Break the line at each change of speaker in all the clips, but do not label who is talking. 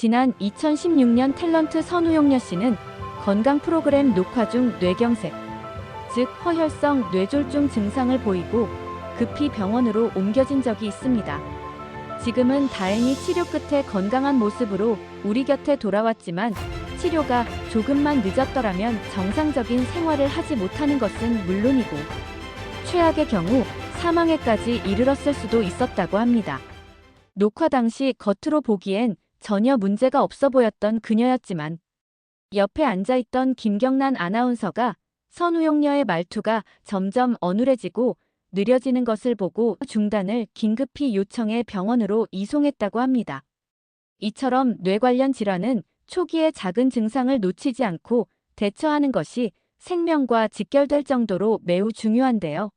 지난 2016년 탤런트 선우용녀 씨는 건강 프로그램 녹화 중 뇌경색, 즉 허혈성 뇌졸중 증상을 보이고 급히 병원으로 옮겨진 적이 있습니다. 지금은 다행히 치료 끝에 건강한 모습으로 우리 곁에 돌아왔지만 치료가 조금만 늦었더라면 정상적인 생활을 하지 못하는 것은 물론이고 최악의 경우 사망에까지 이르렀을 수도 있었다고 합니다. 녹화 당시 겉으로 보기엔 전혀 문제가 없어 보였던 그녀였지만 옆에 앉아있던 김경란 아나운서가 선우용녀의 말투가 점점 어눌해지고 느려지는 것을 보고 중단을 긴급히 요청해 병원으로 이송했다고 합니다. 이처럼 뇌 관련 질환은 초기에 작은 증상을 놓치지 않고 대처하는 것이 생명과 직결될 정도로 매우 중요한데요.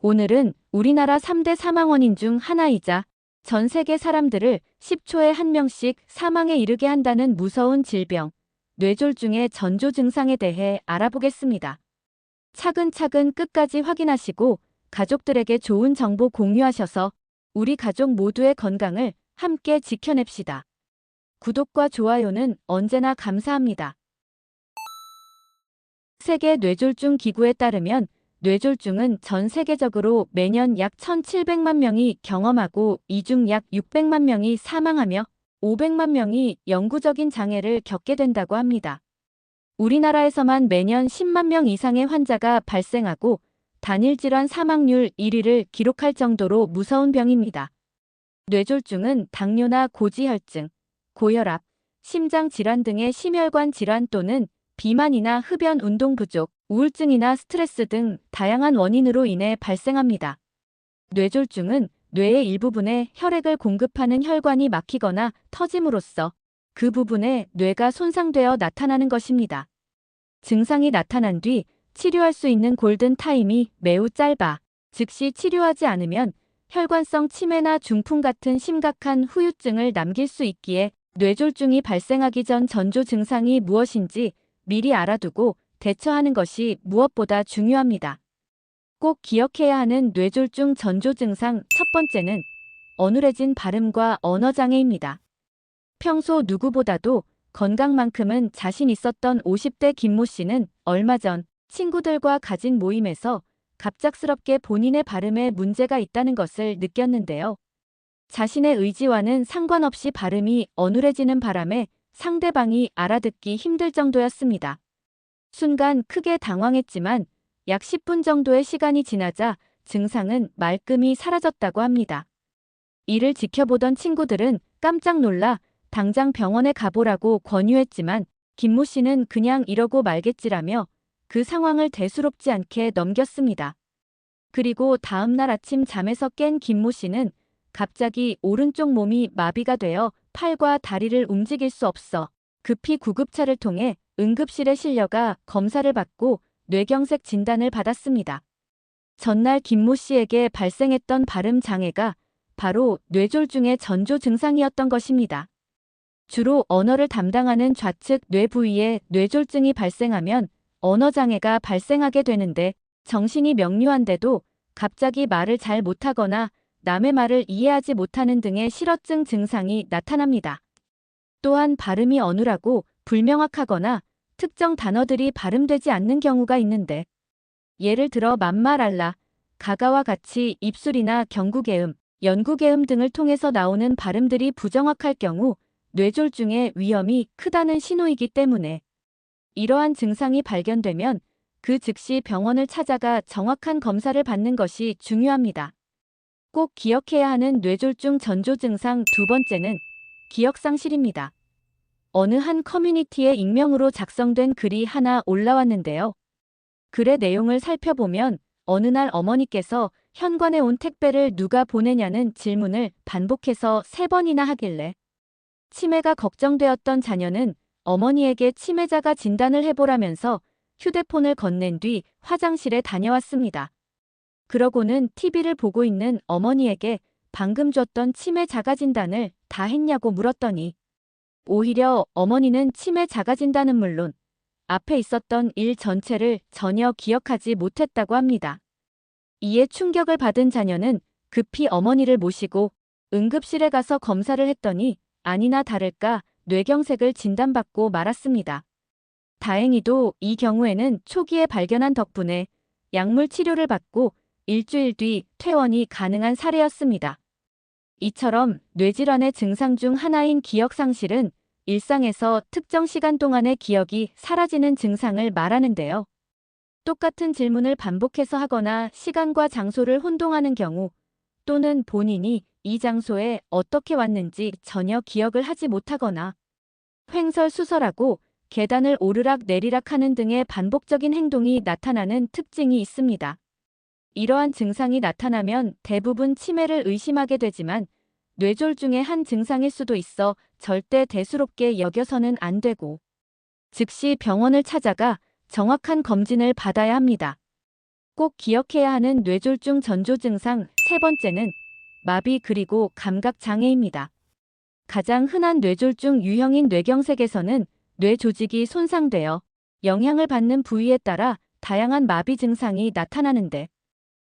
오늘은 우리나라 3대 사망 원인 중 하나이자 전 세계 사람들을 10초에 한 명씩 사망에 이르게 한다는 무서운 질병, 뇌졸중의 전조 증상에 대해 알아보겠습니다. 차근차근 끝까지 확인하시고 가족들에게 좋은 정보 공유하셔서 우리 가족 모두의 건강을 함께 지켜냅시다. 구독과 좋아요는 언제나 감사합니다. 세계 뇌졸중 기구에 따르면 뇌졸중은 전 세계적으로 매년 약 1,700만 명이 경험하고 이 중 약 600만 명이 사망하며 500만 명이 영구적인 장애를 겪게 된다고 합니다. 우리나라에서만 매년 10만 명 이상의 환자가 발생하고 단일 질환 사망률 1위를 기록할 정도로 무서운 병입니다. 뇌졸중은 당뇨나 고지혈증, 고혈압, 심장 질환 등의 심혈관 질환 또는 비만이나 흡연 운동 부족, 우울증이나 스트레스 등 다양한 원인으로 인해 발생합니다. 뇌졸중은 뇌의 일부분에 혈액을 공급하는 혈관이 막히거나 터짐으로써 그 부분에 뇌가 손상되어 나타나는 것입니다. 증상이 나타난 뒤 치료할 수 있는 골든 타임이 매우 짧아 즉시 치료하지 않으면 혈관성 치매나 중풍 같은 심각한 후유증을 남길 수 있기에 뇌졸중이 발생하기 전 전조 증상이 무엇인지 미리 알아두고 대처하는 것이 무엇보다 중요합니다. 꼭 기억해야 하는 뇌졸중 전조 증상 첫 번째는 어눌해진 발음과 언어장애입니다. 평소 누구보다도 건강만큼은 자신 있었던 50대 김모 씨는 얼마 전 친구들과 가진 모임에서 갑작스럽게 본인의 발음에 문제가 있다는 것을 느꼈는데요. 자신의 의지와는 상관없이 발음이 어눌해지는 바람에 상대방이 알아듣기 힘들 정도였습니다. 순간 크게 당황했지만 약 10분 정도의 시간이 지나자 증상은 말끔히 사라졌다고 합니다. 이를 지켜보던 친구들은 깜짝 놀라 당장 병원에 가보라고 권유했지만 김모 씨는 그냥 이러고 말겠지라며 그 상황을 대수롭지 않게 넘겼습니다. 그리고 다음 날 아침 잠에서 깬 김모 씨는 갑자기 오른쪽 몸이 마비가 되어 팔과 다리를 움직일 수 없어 급히 구급차를 통해 응급실에 실려가 검사를 받고 뇌경색 진단을 받았습니다. 전날 김모 씨에게 발생했던 발음 장애가 바로 뇌졸중의 전조 증상이었던 것입니다. 주로 언어를 담당하는 좌측 뇌 부위에 뇌졸중이 발생하면 언어 장애가 발생하게 되는데 정신이 명료한데도 갑자기 말을 잘 못하거나 남의 말을 이해하지 못하는 등의 실어증 증상이 나타납니다. 또한 발음이 어눌하고 불명확하거나 특정 단어들이 발음되지 않는 경우가 있는데 예를 들어 만말알라, 가가와 같이 입술이나 경구개음, 연구개음 등을 통해서 나오는 발음들이 부정확할 경우 뇌졸중의 위험이 크다는 신호이기 때문에 이러한 증상이 발견되면 그 즉시 병원을 찾아가 정확한 검사를 받는 것이 중요합니다. 꼭 기억해야 하는 뇌졸중 전조 증상 두 번째는 기억상실입니다. 어느 한 커뮤니티의 익명으로 작성된 글이 하나 올라왔는데요. 글의 내용을 살펴보면 어느 날 어머니께서 현관에 온 택배를 누가 보내냐는 질문을 반복해서 세 번이나 하길래 치매가 걱정되었던 자녀는 어머니에게 치매자가 진단을 해보라면서 휴대폰을 건넨 뒤 화장실에 다녀왔습니다. 그러고는 TV를 보고 있는 어머니에게 방금 줬던 치매 자가 진단을 다 했냐고 물었더니 오히려 어머니는 치매 자가 진단은 물론 앞에 있었던 일 전체를 전혀 기억하지 못했다고 합니다. 이에 충격을 받은 자녀는 급히 어머니를 모시고 응급실에 가서 검사를 했더니 아니나 다를까 뇌경색을 진단받고 말았습니다. 다행히도 이 경우에는 초기에 발견한 덕분에 약물 치료를 받고 일주일 뒤 퇴원이 가능한 사례였습니다. 이처럼 뇌질환의 증상 중 하나인 기억상실은 일상에서 특정 시간 동안의 기억이 사라지는 증상을 말하는데요. 똑같은 질문을 반복해서 하거나 시간과 장소를 혼동하는 경우 또는 본인이 이 장소에 어떻게 왔는지 전혀 기억을 하지 못하거나 횡설수설하고 계단을 오르락 내리락 하는 등의 반복적인 행동이 나타나는 특징이 있습니다. 이러한 증상이 나타나면 대부분 치매를 의심하게 되지만 뇌졸중의 한 증상일 수도 있어 절대 대수롭게 여겨서는 안 되고 즉시 병원을 찾아가 정확한 검진을 받아야 합니다. 꼭 기억해야 하는 뇌졸중 전조 증상 세 번째는 마비 그리고 감각 장애입니다. 가장 흔한 뇌졸중 유형인 뇌경색에서는 뇌 조직이 손상되어 영향을 받는 부위에 따라 다양한 마비 증상이 나타나는데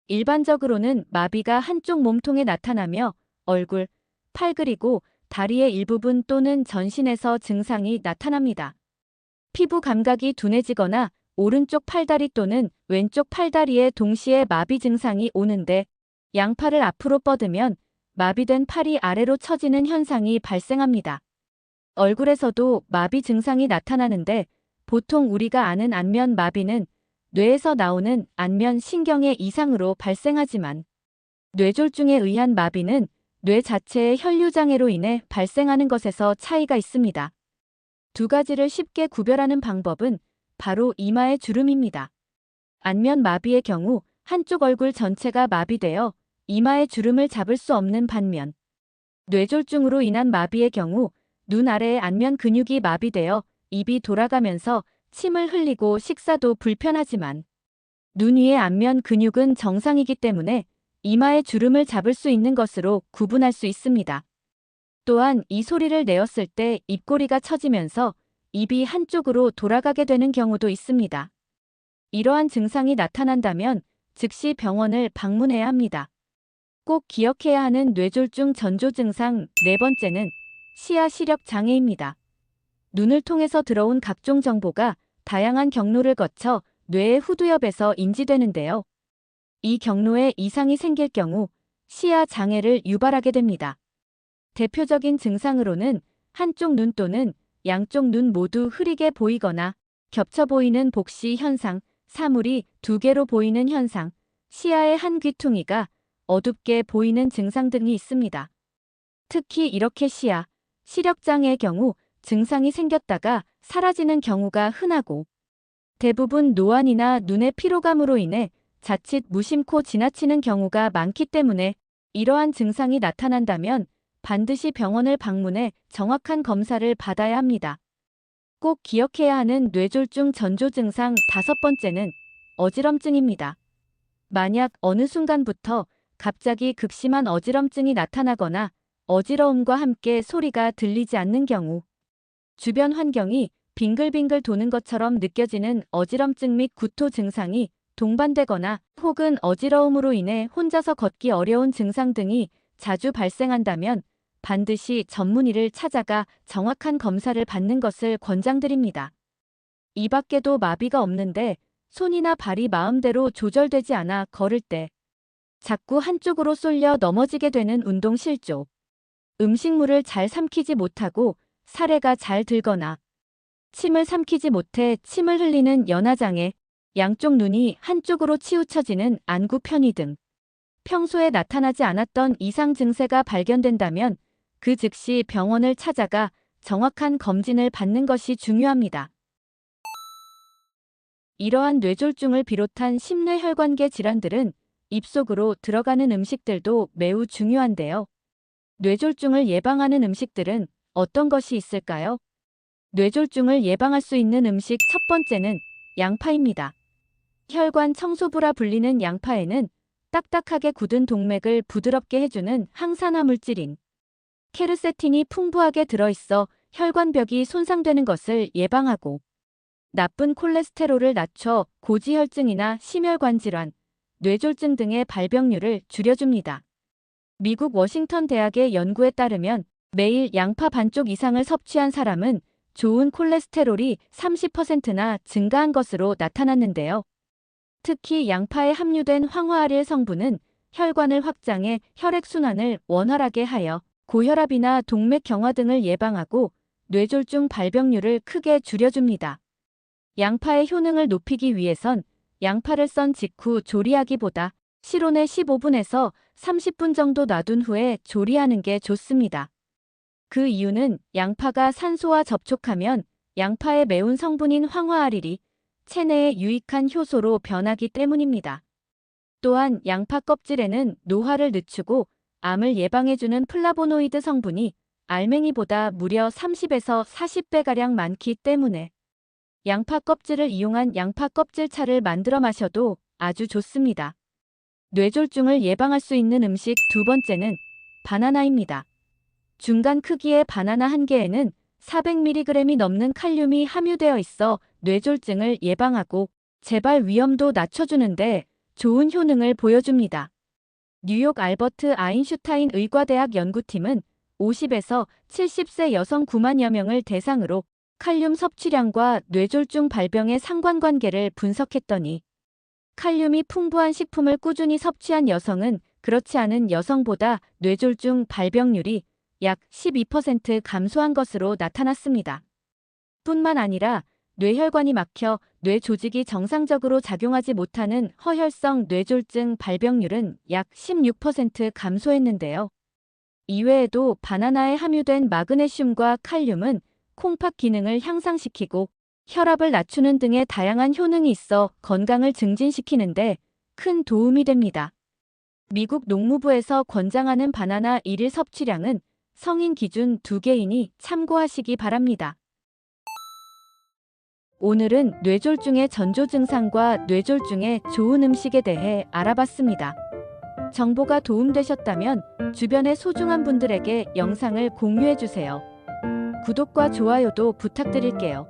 일반적으로는 마비가 한쪽 몸통에 나타나며 얼굴, 팔 그리고 다리의 일부분 또는 전신에서 증상이 나타납니다. 피부 감각이 둔해지거나 오른쪽 팔다리 또는 왼쪽 팔다리에 동시에 마비 증상이 오는데 양팔을 앞으로 뻗으면 마비된 팔이 아래로 처지는 현상이 발생합니다. 얼굴에서도 마비 증상이 나타나는데 보통 우리가 아는 안면 마비는 뇌에서 나오는 안면 신경의 이상으로 발생하지만 뇌졸중에 의한 마비는 뇌 자체의 혈류장애로 인해 발생하는 것에서 차이가 있습니다. 두 가지를 쉽게 구별하는 방법은 바로 이마의 주름입니다. 안면 마비의 경우 한쪽 얼굴 전체가 마비되어 이마의 주름을 잡을 수 없는 반면 뇌졸중으로 인한 마비의 경우 눈 아래의 안면 근육이 마비되어 입이 돌아가면서 침을 흘리고 식사도 불편하지만 눈 위의 안면 근육은 정상이기 때문에 이마의 주름을 잡을 수 있는 것으로 구분할 수 있습니다. 또한 이 소리를 내었을 때 입꼬리가 처지면서 입이 한쪽으로 돌아가게 되는 경우도 있습니다. 이러한 증상이 나타난다면 즉시 병원을 방문해야 합니다. 꼭 기억해야 하는 뇌졸중 전조 증상 네 번째는 시야 시력 장애입니다. 눈을 통해서 들어온 각종 정보가 다양한 경로를 거쳐 뇌의 후두엽에서 인지되는데요. 이 경로에 이상이 생길 경우 시야 장애를 유발하게 됩니다. 대표적인 증상으로는 한쪽 눈 또는 양쪽 눈 모두 흐리게 보이거나 겹쳐 보이는 복시 현상, 사물이 두 개로 보이는 현상, 시야의 한 귀퉁이가 어둡게 보이는 증상 등이 있습니다. 특히 이렇게 시야, 시력장애의 경우 증상이 생겼다가 사라지는 경우가 흔하고 대부분 노안이나 눈의 피로감으로 인해 자칫 무심코 지나치는 경우가 많기 때문에 이러한 증상이 나타난다면 반드시 병원을 방문해 정확한 검사를 받아야 합니다. 꼭 기억해야 하는 뇌졸중 전조 증상 다섯 번째는 어지럼증입니다. 만약 어느 순간부터 갑자기 극심한 어지럼증이 나타나거나 어지러움과 함께 소리가 들리지 않는 경우 주변 환경이 빙글빙글 도는 것처럼 느껴지는 어지럼증 및 구토 증상이 동반되거나 혹은 어지러움으로 인해 혼자서 걷기 어려운 증상 등이 자주 발생한다면 반드시 전문의를 찾아가 정확한 검사를 받는 것을 권장드립니다. 이 밖에도 마비가 없는데 손이나 발이 마음대로 조절되지 않아 걸을 때 자꾸 한쪽으로 쏠려 넘어지게 되는 운동 실조, 음식물을 잘 삼키지 못하고 사례가 잘 들거나 침을 삼키지 못해 침을 흘리는 연화장애, 양쪽 눈이 한쪽으로 치우쳐지는 안구 편의 등 평소에 나타나지 않았던 이상 증세가 발견된다면 그 즉시 병원을 찾아가 정확한 검진을 받는 것이 중요합니다. 이러한 뇌졸중을 비롯한 심뇌혈관계 질환들은 입속으로 들어가는 음식들도 매우 중요한데요. 뇌졸중을 예방하는 음식들은 어떤 것이 있을까요? 뇌졸중을 예방할 수 있는 음식 첫 번째는 양파입니다. 혈관 청소부라 불리는 양파에는 딱딱하게 굳은 동맥을 부드럽게 해주는 항산화 물질인 케르세틴이 풍부하게 들어있어 혈관벽이 손상되는 것을 예방하고 나쁜 콜레스테롤을 낮춰 고지혈증이나 심혈관 질환, 뇌졸중 등의 발병률을 줄여줍니다. 미국 워싱턴 대학의 연구에 따르면 매일 양파 반쪽 이상을 섭취한 사람은 좋은 콜레스테롤이 30%나 증가한 것으로 나타났는데요. 특히 양파에 함유된 황화아릴 성분은 혈관을 확장해 혈액순환을 원활하게 하여 고혈압이나 동맥경화 등을 예방하고 뇌졸중 발병률을 크게 줄여줍니다. 양파의 효능을 높이기 위해선 양파를 썬 직후 조리하기보다 실온에 15분에서 30분 정도 놔둔 후에 조리하는 게 좋습니다. 그 이유는 양파가 산소와 접촉하면 양파의 매운 성분인 황화아릴이 체내에 유익한 효소로 변하기 때문입니다. 또한 양파 껍질에는 노화를 늦추고 암을 예방해주는 플라보노이드 성분이 알맹이보다 무려 30에서 40배가량 많기 때문에 양파 껍질을 이용한 양파 껍질차를 만들어 마셔도 아주 좋습니다. 뇌졸중을 예방할 수 있는 음식 두 번째는 바나나입니다. 중간 크기의 바나나 한 개에는 400mg이 넘는 칼륨이 함유되어 있어 뇌졸중을 예방하고 재발 위험도 낮춰주는데 좋은 효능을 보여줍니다. 뉴욕 알버트 아인슈타인 의과대학 연구팀은 50에서 70세 여성 9만여 명을 대상으로 칼륨 섭취량과 뇌졸중 발병의 상관관계를 분석했더니 칼륨이 풍부한 식품을 꾸준히 섭취한 여성은 그렇지 않은 여성보다 뇌졸중 발병률이 약 12% 감소한 것으로 나타났습니다. 뿐만 아니라 뇌혈관이 막혀 뇌 조직이 정상적으로 작용하지 못하는 허혈성 뇌졸중 발병률은 약 16% 감소했는데요. 이외에도 바나나에 함유된 마그네슘과 칼륨은 콩팥 기능을 향상시키고 혈압을 낮추는 등의 다양한 효능이 있어 건강을 증진시키는데 큰 도움이 됩니다. 미국 농무부에서 권장하는 바나나 1일 섭취량은 성인 기준 2개이니 참고하시기 바랍니다. 오늘은 뇌졸중의 전조 증상과 뇌졸중의 좋은 음식에 대해 알아봤습니다. 정보가 도움되셨다면 주변의 소중한 분들에게 영상을 공유해주세요. 구독과 좋아요도 부탁드릴게요.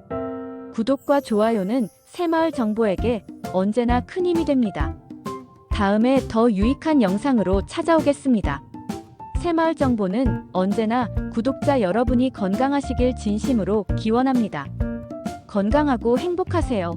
구독과 좋아요는 새마을 정보에게 언제나 큰 힘이 됩니다. 다음에 더 유익한 영상으로 찾아오겠습니다. 새마을 정보는 언제나 구독자 여러분이 건강하시길 진심으로 기원합니다. 건강하고 행복하세요.